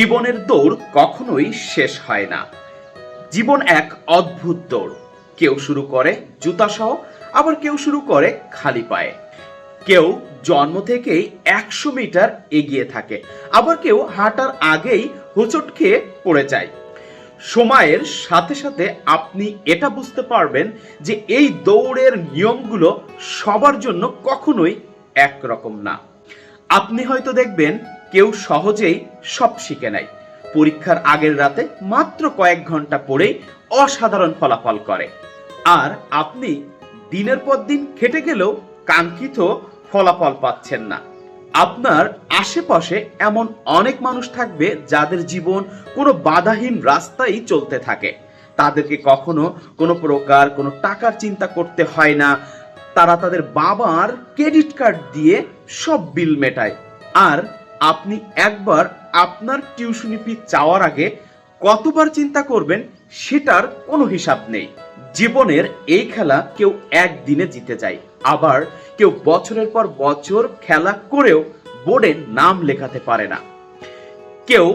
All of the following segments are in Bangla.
জীবনের দৌড় কখনোই শেষ হয় না। জীবন এক অদ্ভুত দৌড়। কেউ শুরু করে জুতাসহ আবার কেউ শুরু করে খালি পায়ে। কেউ জন্ম থেকেই একশো মিটার এগিয়ে থাকে, আবার কেউ হাঁটার আগেই হোঁচট খেয়ে পড়ে যায়। সময়ের সাথে সাথে আপনি এটা বুঝতে পারবেন যে এই দৌড়ের নিয়মগুলো সবার জন্য কখনোই একরকম না। আপনি হয়তো দেখবেন কেউ সহজেই সব শিখে নেয়। পরীক্ষার আগের রাতে মাত্র কয়েক ঘণ্টা পড়েই অসাধারণ ফলাফল করে। আর আপনি দিনের পর দিন খেটে গেলেও কাঙ্ক্ষিত ফলাফল পাচ্ছেন না। আপনার আশেপাশে এমন অনেক মানুষ থাকবে যাদের জীবন কোনো বাধাহীন রাস্তায় চলতে থাকে। তাদেরকে কখনো কোনো প্রকার কোনো টাকার চিন্তা করতে হয় না। তারা তাদের বাবার ক্রেডিট কার্ড দিয়ে সব বিল মেটায়। আর আপনি একবার আপনার টিউশনি ফি চাওয়ার আগে কতবার চিন্তা করবেন সেটার কোনো হিসাব নেই। জীবনের এই খেলা কেউ একদিনে জিতে যায়। আবার কেউ বছরের পর বছর খেলা করেও বোর্ডে নাম লেখাতে পারে না। কেউ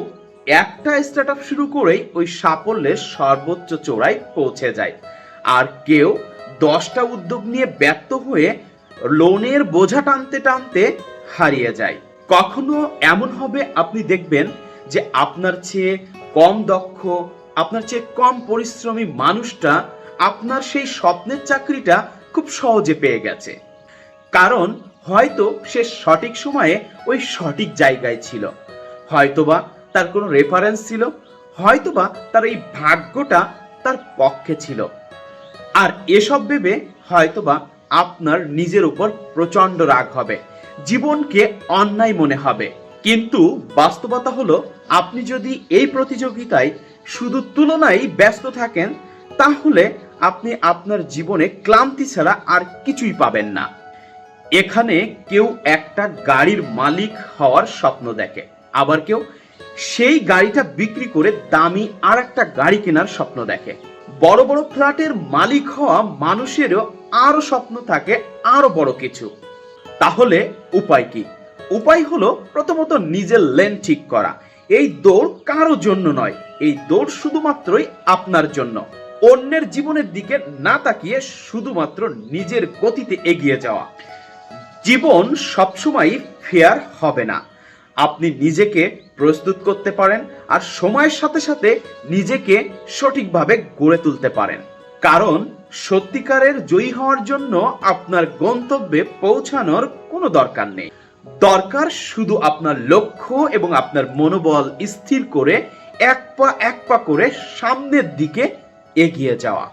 একটা স্টার্ট আপ শুরু করেই ওই সাফল্যের সর্বোচ্চ চূড়ায় পৌঁছে যায়। আর কেউ দশটা উদ্যোগ নিয়ে ব্যর্থ হয়ে লোনের বোঝা টানতে টানতে হারিয়ে যায়। কখনো এমন হবে? আপনি দেখবেন যে আপনার চেয়ে কম দক্ষ, আপনার চেয়ে কম পরিশ্রমী মানুষটা আপনার সেই স্বপ্নের চাকরিটা খুব সহজে পেয়ে গেছে। কারণ হয়তো সে সঠিক সময়ে ওই সঠিক জায়গায় ছিল। হয়তোবা তার কোনো রেফারেন্স ছিল, হয়তোবা তার এই ভাগ্যটা তার পক্ষে ছিল। আর এসব ভেবে হয়তোবা আপনার নিজের উপর প্রচণ্ড রাগ হবে। জীবনকে অন্যায় মনে হবে। কিন্তু বাস্তবতা হলো, আপনি যদি এই প্রতিযোগিতায় শুধু তুলনায় ব্যস্ত থাকেন, তাহলে আপনি আপনার জীবনে ক্লান্তি ছাড়া আর কিছুই পাবেন না। এখানে কেউ একটা গাড়ির মালিক হওয়ার স্বপ্ন দেখে। আবার কেউ সেই গাড়িটা বিক্রি করে দামি আর একটা গাড়ি কেনার স্বপ্ন দেখে। বড় বড় ফ্ল্যাটের মালিক হওয়া মানুষেরও আরও স্বপ্ন থাকে আরও বড় কিছু। তাহলে উপায় কি? উপায় হলো প্রথমত নিজের লেন ঠিক করা। এই দৌড় কারও জন্য নয়, এই দৌড় শুধুমাত্রই আপনার জন্য। অন্যের জীবনের দিকে না তাকিয়ে শুধুমাত্র নিজের গতিতে এগিয়ে যাওয়া। জীবন সবসময় ফেয়ার হবে না। আপনি নিজেকে প্রস্তুত করতে পারেন আর সময়ের সাথে সাথে নিজেকে সঠিকভাবে গড়ে তুলতে পারেন। কারণ সত্যিকারের জয়ী হওয়ার জন্য আপনার গন্তব্যে পৌঁছানোর কোনো দরকার নেই। দরকার শুধু আপনার লক্ষ্য এবং আপনার মনোবল স্থির করে এক পা এক পা করে সামনের দিকে এগিয়ে যাওয়া।